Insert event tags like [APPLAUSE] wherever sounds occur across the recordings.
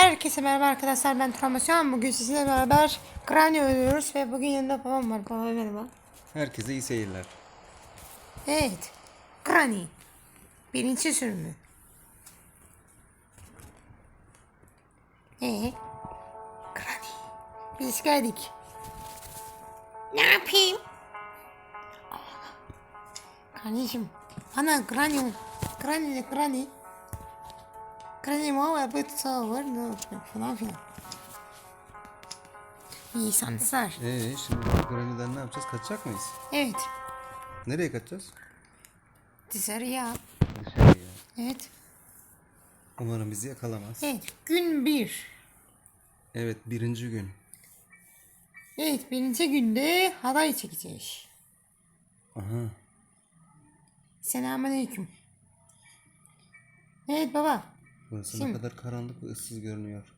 Herkese merhaba arkadaşlar ben Tramasyon. Bugün sizinle beraber Granny oynuyoruz ve bugün yanında babam var. Baba merhaba. Herkese iyi seyirler. Evet. Granny. Birinci sürümü. Ee? Granny. Biz geldik. Ne yapayım? Kardeşim. Bana Granny. Granny de Granny. Granny mama bıt soğur. Falan filan. İyi şanslar. Ee şimdi Granny'den ne yapacağız? Kaçacak mıyız? Evet. Nereye kaçacağız? Dışarıya. Dışarıya. Evet. Umarım bizi yakalamaz. Evet. Gün bir. Evet birinci gün. Evet. Birinci günde halay çekeceğiz. Aha. Selamünaleyküm. Evet baba. Burası Şimdi- ne kadar karanlık ve ıssız görünüyor.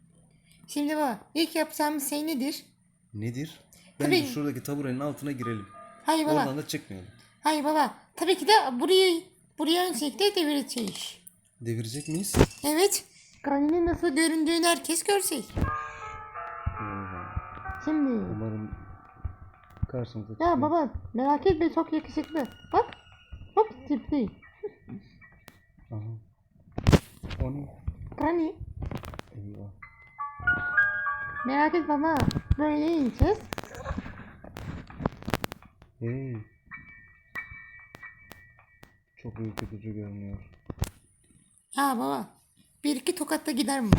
Şimdi baba ilk yapacağımız şey nedir? Nedir? Bence Tabii. şuradaki taburenin altına girelim. Hayır baba. Oradan da çıkmayalım. Hayır baba. Tabii ki de burayı buraya öncelikle devireceğiz. Devirecek miyiz? Evet. Granny'nin nasıl göründüğünü herkes görecek. Şimdi. Umarım karşımıza Ya baba merak etme çok yakışıklı. Bak. Hop tipli. Aha. O ne? Eyvah. Merak etme baba. Böyle ineceğiz. Hey. Çok ürkütücü görünüyor. Ya baba. Bir iki tokatta gider mi?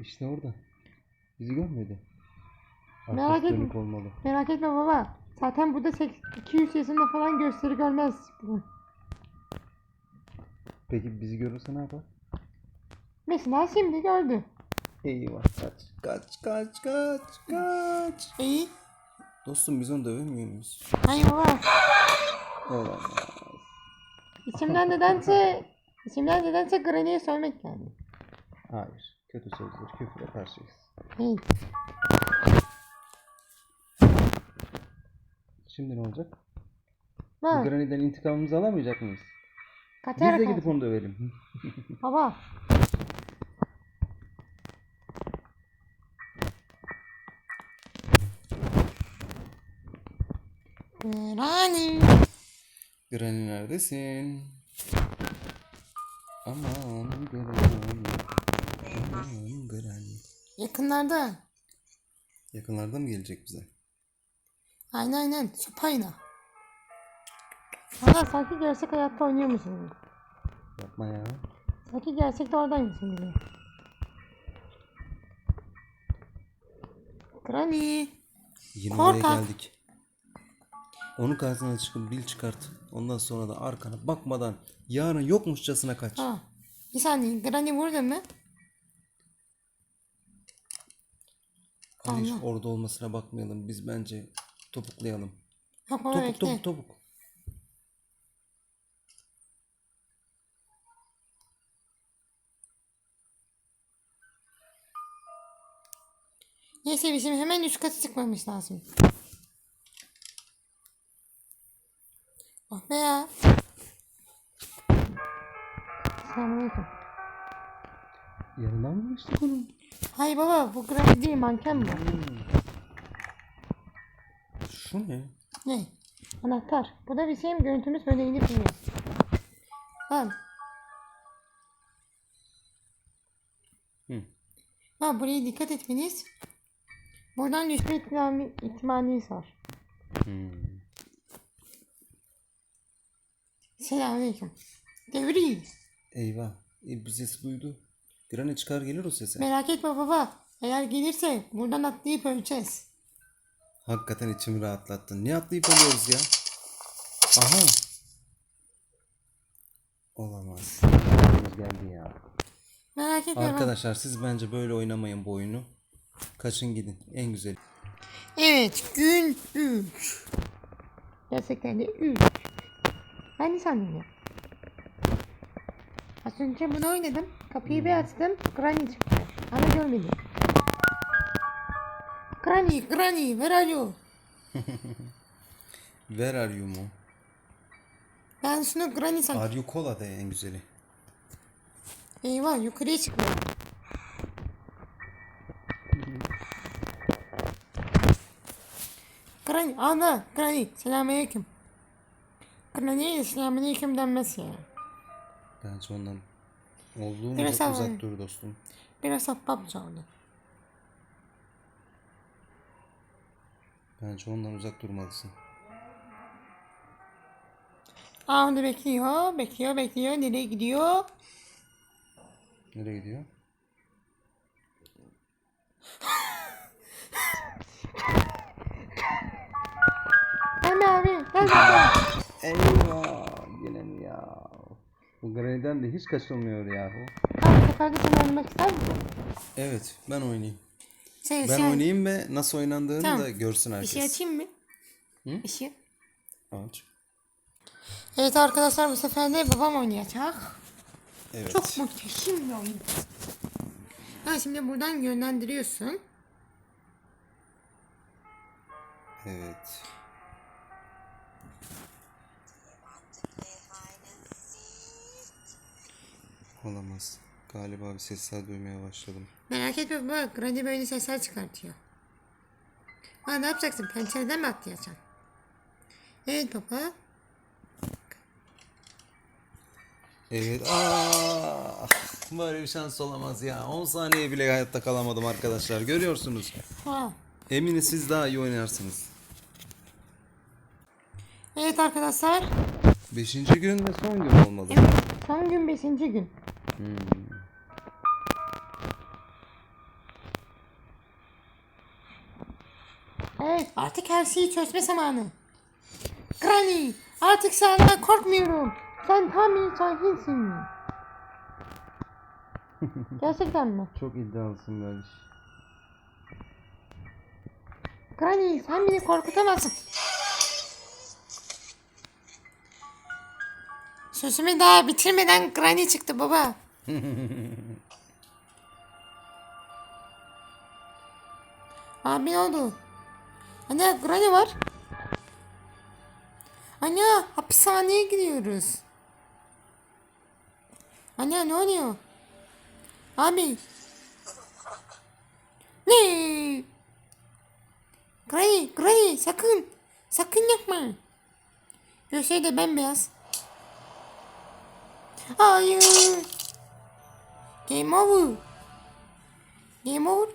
İşte orada. Bizi görmedi. Merak Arkası etme. dönük olmalı. Merak etme baba. Zaten burada sek- 200 yaşında falan gösteri görmez. Peki bizi görürse ne yapar? Mesela şimdi gördü. Eyvah kaç kaç kaç kaç kaç. İyi. Dostum biz onu dövemiyor muyuz? Hayır baba. Olamaz. İçimden [LAUGHS] nedense içimden nedense Granny'e söylemek geldi. Hayır. Kötü sözler küfre karşıyız. Hey. Şimdi ne olacak? Bak. Granny'den intikamımızı alamayacak mıyız? Biz Kaçarak de gidip onu dövelim. [LAUGHS] Baba. Granny. Granny neredesin? Aman Granny. Aman Granny. Yakınlarda. Yakınlarda mı gelecek bize? Aynen aynen. Sopayla. Valla sanki gerçek hayatta oynuyormuşsun gibi. Yapma ya. Sanki gerçekte oradaymışsın gibi. Granny. Yine Korkak. oraya geldik. Onun karşısına çıkıp bil çıkart. Ondan sonra da arkana bakmadan yarın yokmuşçasına kaç. Ha. Bir saniye. Granny burada mı? Allah. orada olmasına bakmayalım. Biz bence topuklayalım. Topuk topuk topuk. Neyse bizim hemen üst katı çıkmamız lazım. Oh be ya. Selamünaleyküm. Yanından mı geçtik onun? Hayır baba bu Granny değil manken bu. Şu ne? Ne? Anahtar. Bu da bizim görüntümüz böyle inip iniyor. Bak. Hı. Bak buraya dikkat etmeniz. Buradan düşme ihtimali, ihtimaliniz var. Hmm. Selamünaleyküm. Devri. Eyvah. E, bir ses duydu. Granny çıkar gelir o sese. Merak etme baba. Eğer gelirse buradan atlayıp öleceğiz. Hakikaten içimi rahatlattın. Ne atlayıp alıyoruz ya? Aha. Olamaz. Geldi ya. Merak etme. Arkadaşlar siz bence böyle oynamayın bu oyunu. Kaçın gidin. En güzeli. Evet gün 3. Gerçekten de 3. Ben sandım ya. Az önce bunu oynadım. Kapıyı bir açtım. Granny çıktı. Ama görmedim. Granny, Granny, where are you? [LAUGHS] Where are you mu? Ben şunu Granny sandım. Are you cola de en güzeli. Eyvah yukarıya çıkıyor. Granny, ana, Granny, selamünaleyküm. Granny'ye selamünaleyküm denmez ya. Bence ondan olduğunca Biraz uzak dur dostum. Biraz ahbapça oldu. Bence ondan uzak durmalısın. Aa onu bekliyor, bekliyor, bekliyor. Nereye gidiyor? Nereye gidiyor? Eyvah yine mi ya? Bu Granny'den de hiç kaçılmıyor yahu. Abi seferde sen oynamak ister misin? Evet ben oynayayım. Şey, Ben şey, oynayayım ve nasıl oynandığını Tamam. da görsün herkes. Işığı açayım mı? Işığı. Aç. Evet arkadaşlar bu sefer de babam oynayacak. Evet. Çok muhteşem bir oyun. Ha şimdi buradan yönlendiriyorsun. Evet. Olamaz. Galiba bir sesler duymaya başladım. Merak etme bak Granny böyle sesler çıkartıyor. Ha ne yapacaksın? Pencereden mi atlayacaksın? Evet baba. Evet. Aa, böyle bir şans olamaz ya. 10 saniye bile hayatta kalamadım arkadaşlar. Görüyorsunuz. Ha. Eminim siz daha iyi oynarsınız. Evet arkadaşlar. Beşinci gün ve son gün olmalı. Evet, son gün beşinci gün. Evet artık her şeyi çözme zamanı. Granny artık senden korkmuyorum. Sen tam bir sakinsin. [LAUGHS] Gerçekten mi? Çok iddialısın kardeş. Granny sen beni korkutamazsın. Sözümü daha bitirmeden Granny çıktı baba. [LAUGHS] Abi ne oldu? Anne Granny var. Anne hapishaneye gidiyoruz. Anne ne oluyor? Abi. Ne? Granny, Granny sakın. Sakın yapma. Gözleri de bembeyaz. Hayır. Game over. Game over.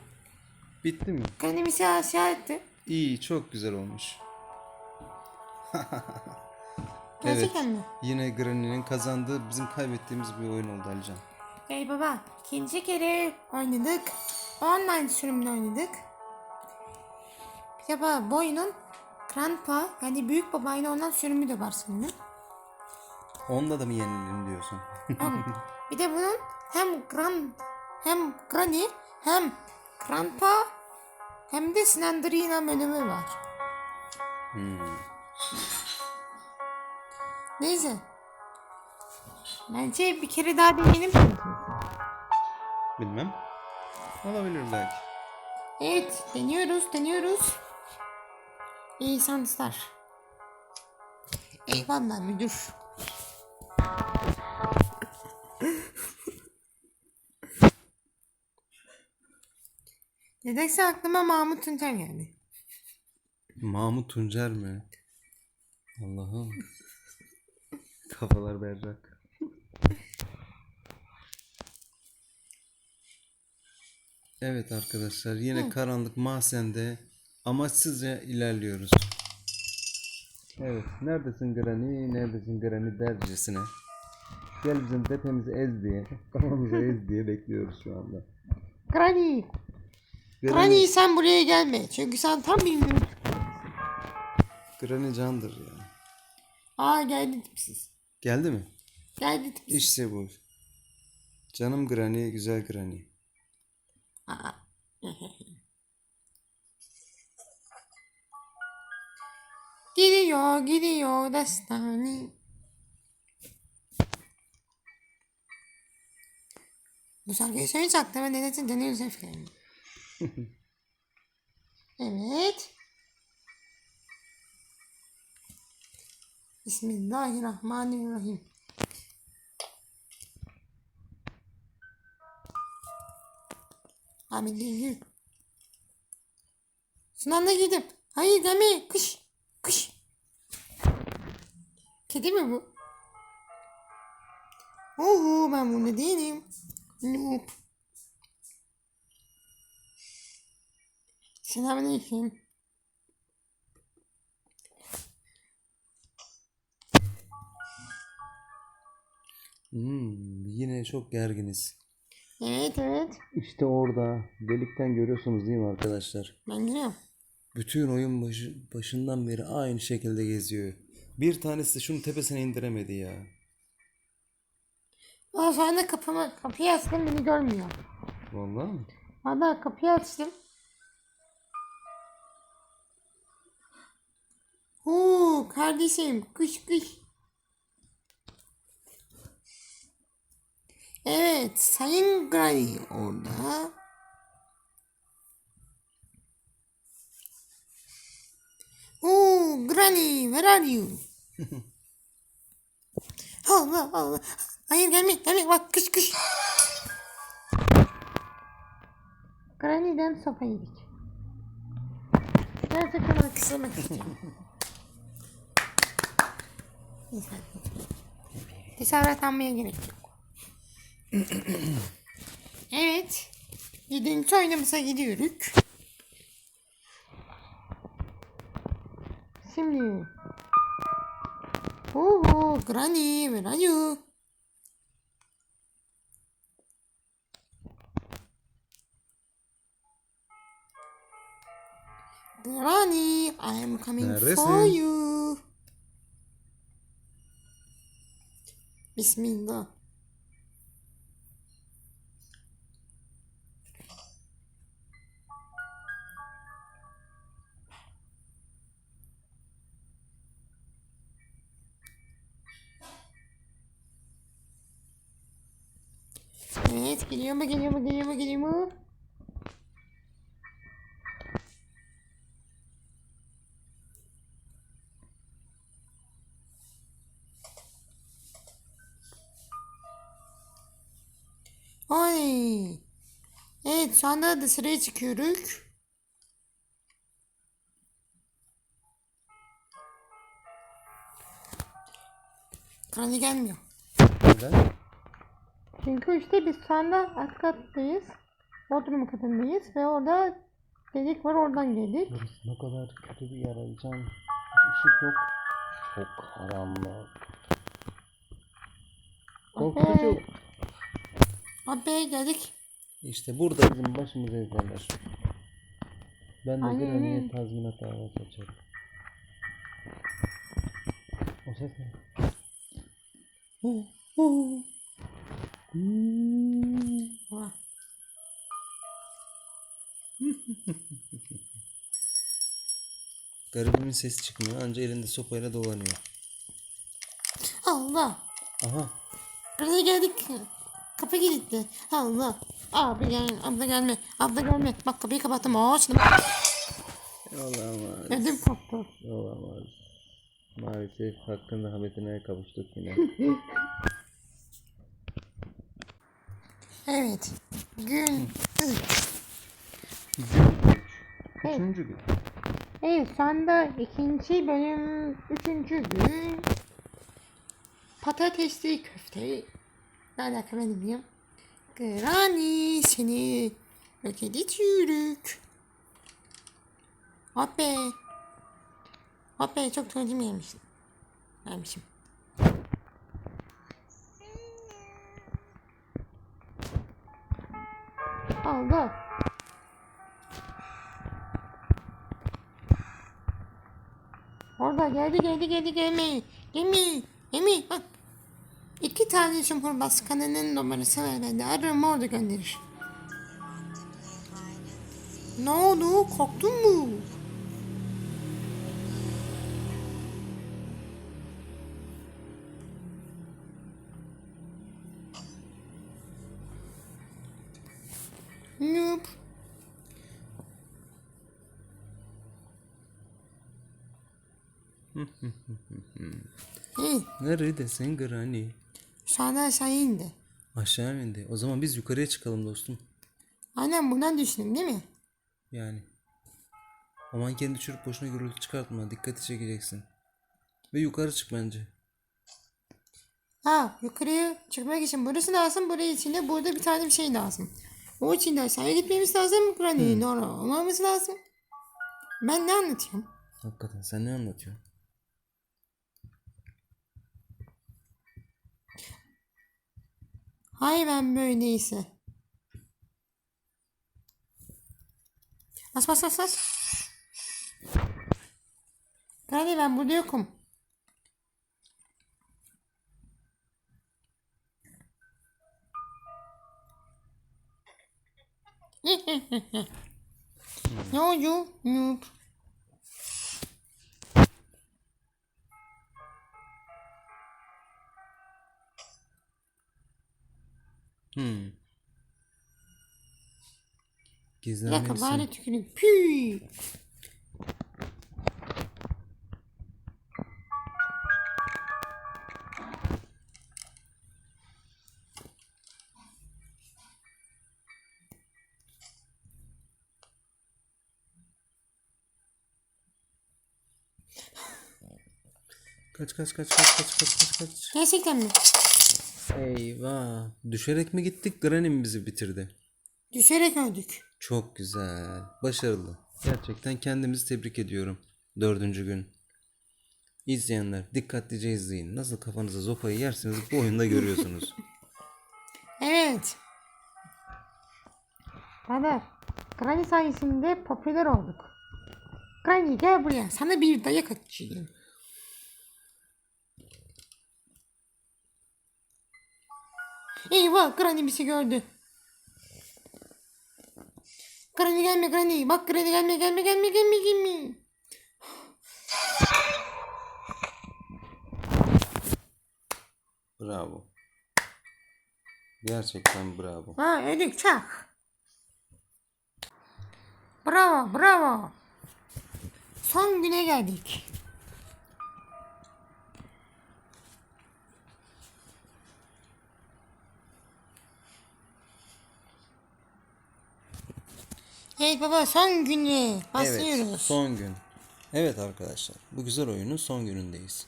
Bitti mi? Granny bizi aşağı etti. İyi, çok güzel olmuş. [LAUGHS] Gerçekten mi? Yine Granny'nin kazandığı, bizim kaybettiğimiz bir oyun oldu Alican. Hey baba, ikinci kere oynadık. Online sürümünü oynadık. Bir de baba, bu oyunun Grandpa yani büyük babayla olan sürümü de var sanırım. Onda da mı yenilelim diyorsun? [LAUGHS] Bir de bunun hem Grand hem Granny hem Grandpa hem de Slenderina bölümü var. Neyse. Bence bir kere daha deneyelim. Bilmem. Olabilir belki. Evet, deniyoruz, deniyoruz. İyi şanslar. Eyvallah müdür. [LAUGHS] Nedense aklıma Mahmut Tuncer geldi. Mahmut Tuncer mi? Allah'ım. Kafalar berrak. Evet arkadaşlar yine karanlık mahzende amaçsızca ilerliyoruz. Evet neredesin Granny neredesin Granny dercesine. Gel bizim tepemizi ez diye [LAUGHS] kafamızı ez diye bekliyoruz şu anda. Granny, Granny, sen buraya gelme. Çünkü sen tam bilmiyorsun. Granny candır ya. Aa geldi tipsiz. Geldi mi? Geldi tipsiz. İşte bu. Canım Granny, güzel Granny. Aa. [LAUGHS] gidiyor, gidiyor destani. Bu şarkıyı söyleyecektim ama nedense deniyoruz [LAUGHS] efendim. evet. Bismillahirrahmanirrahim. Abi değil. Sınavda gidip. Hayır deme. Kış. Kış. Kedi mi bu? Oho ben bunu değilim. Selamünaleyküm. Hmm, yine çok gerginiz. Evet evet. İşte orada delikten görüyorsunuz değil mi arkadaşlar? Ben giriyorum. Bütün oyun başı, başından beri aynı şekilde geziyor. Bir tanesi de şunun tepesine indiremedi ya. Aa, şu anda kapımı, kapıyı açtım beni görmüyor. Vallahi mi? Valla kapıyı açtım. Oo kardeşim kış kış. Evet Sayın Granny orada. Oo Granny where are you? [LAUGHS] Allah Allah. Hayır gelme gelme bak kış kış. Granny'den sopa yedik. Gerçekten alkışlamak istiyorum. Neyse. Cesaret almaya gerek yok. [CLEARS THROAT] evet. Yedinci oyunumuza gidiyoruz. Şimdi. Oo, Granny, where are you? Granny, I am coming for Neredesin? you. Bismillah. Şu anda dışarıya çıkıyoruz. Krani gelmiyor. Neden? Çünkü işte biz şu anda alt kattayız. Bodrum katındayız ve orada delik var oradan geldik. Burası ne kadar kötü bir yer Alican. Hiç ışık yok. Çok karanlık. Korkutucu. Abi geldik. İşte burada bizim başımıza ezerler. Ben de bir niye tazminat davası açarım. O ses ne? Hmm. Vah. Garibimin sesi çıkmıyor anca elinde sopayla dolanıyor. Allah. Aha Krani geldik. Kapı kilitli. Allah. Abi gel, abla gelme, abla gelme. Bak kapıyı kapattım. Aa, şimdi olamaz. ödüm koptu. Olamaz. Maalesef hakkın rahmetine kavuştuk yine. [LAUGHS] Evet. Gün 3. Üçüncü gün. Evet şu anda ikinci bölüm üçüncü gün. Patatesli köfte. Ne alaka ben bilmiyorum. Granny seni yok editiyorduk. Hop be. Hop be çok tuvaletimi yemişim. Vermişim. Allah. Orada geldi geldi geldi gelme. Gelme. Gelme. Bak. İki tane Cumhurbaşkanı'nın numarası bende. Ararım orada gönderir. Ne oldu? Korktun mu? Nope. Neredesin Granny? Şu anda aşağı indi. Aşağı mı indi? O zaman biz yukarıya çıkalım dostum. Aynen bundan düşündüm değil mi? Yani. Aman kendi çürük boşuna gürültü çıkartma. Dikkati çekeceksin. Ve yukarı çık bence. Ha yukarıya çıkmak için burası lazım. Buraya için de burada bir tane bir şey lazım. O için de aşağıya gitmemiz lazım. Granny'nin orada olmamız lazım. Ben ne anlatıyorum? Hakikaten sen ne anlatıyorsun? Hay ben böyleyse. Bas bas bas bas. Granny ben burada yokum. [LAUGHS] ne oldu? Noob. Hmm. Bir dakika bari Gizlenmelisin. tüküreyim. Püy. Kaç kaç kaç kaç kaç kaç kaç kaç. Gerçekten mi? Eyvah. Düşerek mi gittik? Granny mi bizi bitirdi? Düşerek öldük. Çok güzel. Başarılı. Gerçekten kendimizi tebrik ediyorum. Dördüncü gün. İzleyenler dikkatlice izleyin. Nasıl kafanıza zopayı yersiniz bu oyunda görüyorsunuz. [LAUGHS] Evet. Kader. Granny sayesinde popüler olduk. Granny gel buraya. Sana bir dayak atacağım. Eyvah Granny bizi gördü. Granny gelme Granny. Bak Granny gelme gelme gelme gelme gelme. Bravo. Gerçekten bravo. Ha öldük çak. Bravo bravo. Son güne geldik. Evet baba son günü başlıyoruz. Evet, son gün. Evet arkadaşlar, bu güzel oyunun son günündeyiz.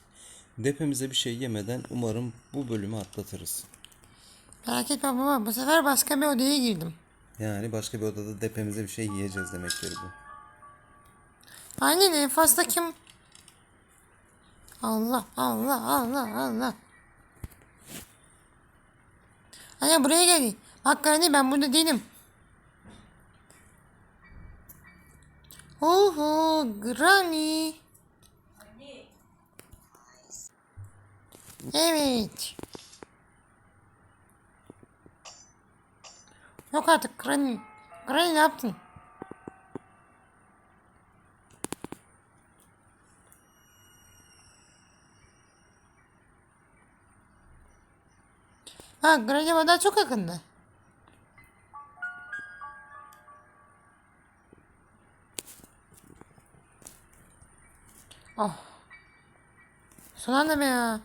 Depemize bir şey yemeden umarım bu bölümü atlatırız. Merak etme baba bu sefer başka bir odaya girdim. Yani başka bir odada depemize bir şey yiyeceğiz demektir bu. Aynen en fazla kim? Allah Allah Allah Allah. Anne buraya gel. Bak Granny ben burada değilim. Oho Granny. Evet. Yok artık Granny. Granny ne yaptın? Ha Granny bana çok yakındı. Oh. Son anda mı ya?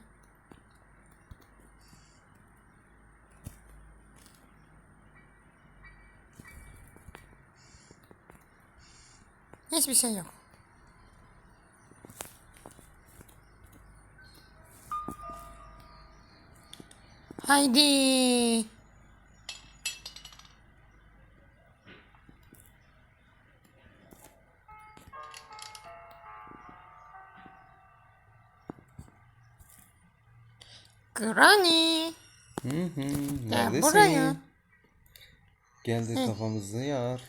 Hiçbir şey yok. Haydi. Granny. Hı hı, neredesin? buraya. Geldi kafamızı yar.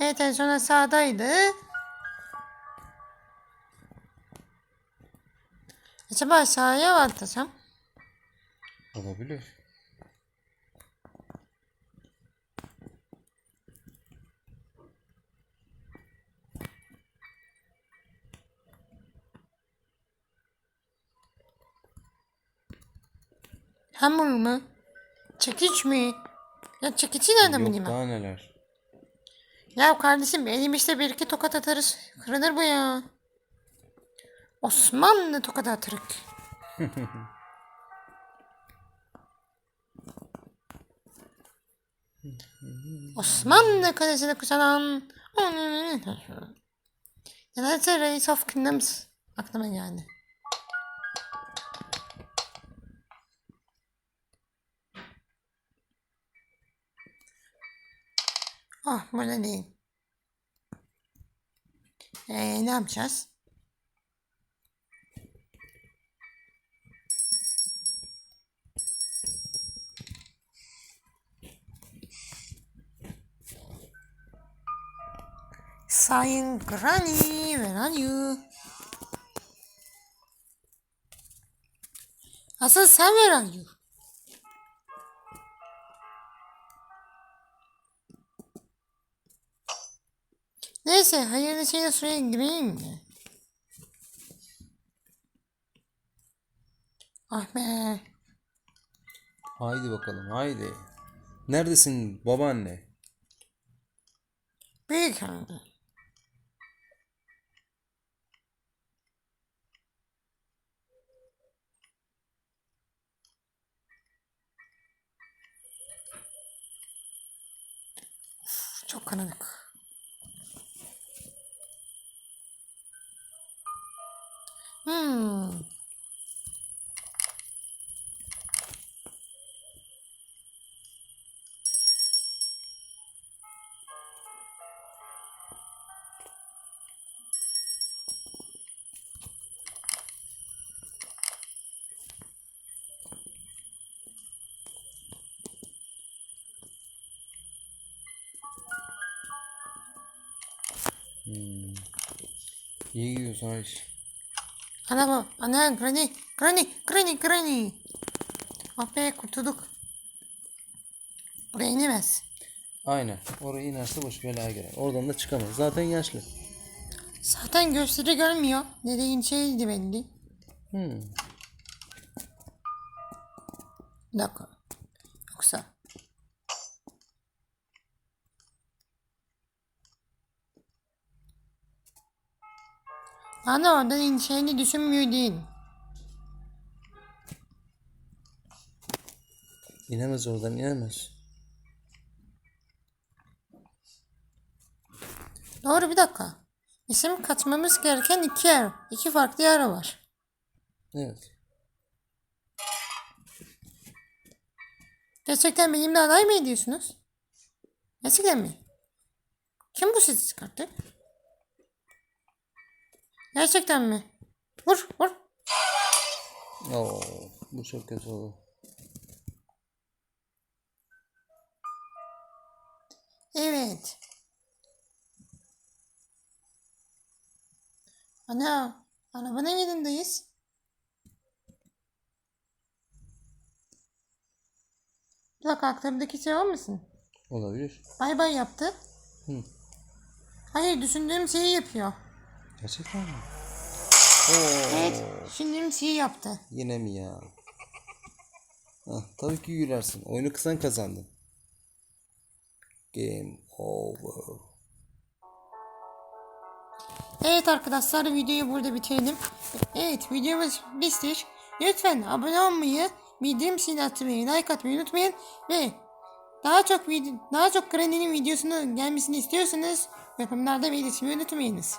Evet en son sağdaydı. Acaba aşağıya mı atlasam? Olabilir. Hamur mu? Çekiç mi? Ya çekici nereden Yok bileyim ben? daha neler. Ya kardeşim elim işte bir iki tokat atarız. Kırılır bu ya. Osmanlı tokat atarık. [LAUGHS] Osmanlı Kalesi'ne kuşanan Nedense Reis of Kingdoms aklıma geldi. Ah böyle değil. Ee, ne yapacağız? Sayın Granny, where are you? Asıl sen where are you? Neyse, hayırlı şeyle sıraya gireyim mi? Ah be. Haydi bakalım haydi. Neredesin babaanne? Büyük anne. Uf, Çok karanlık. Hmm. İyi gidiyorsun Ayş. Ana bu. Ana granny. Granny. Granny. Granny. Ah be kurtulduk. Buraya inemez. Aynen. Oraya inerse baş belaya girer. Oradan da çıkamaz. Zaten yaşlı. Zaten gösteri görmüyor. Nereye ineceğiydi belli. Hmm. Bir dakika. Ana oradan ineceğini düşünmüyor değil. İnemez oradan inemez. Doğru bir dakika. İsim katmamız gereken iki yer. iki farklı yer var. Evet. Gerçekten benimle alay mı ediyorsunuz? Gerçekten mi? Kim bu sesi çıkarttı? Gerçekten mi? Vur vur. Oo, bu çok kötü oldu. Evet. Ana, arabanın yanındayız. Aklımdaki şey olmasın? Olabilir. Bay bay yaptı. Hı. Hayır düşündüğüm şeyi yapıyor. Gerçekten mi? Evet düşündüğüm şeyi yaptı. Yine mi ya? Hah, tabii ki gülersin. Oyunu kısan kazandın. Game over. Evet arkadaşlar videoyu burada bitirelim. Evet videomuz bitmiş. Lütfen abone olmayı, bildirim zilini açmayı, like atmayı unutmayın ve daha çok video, daha çok Granny'nin videosunun gelmesini istiyorsanız yorumlarda belirtmeyi unutmayınız.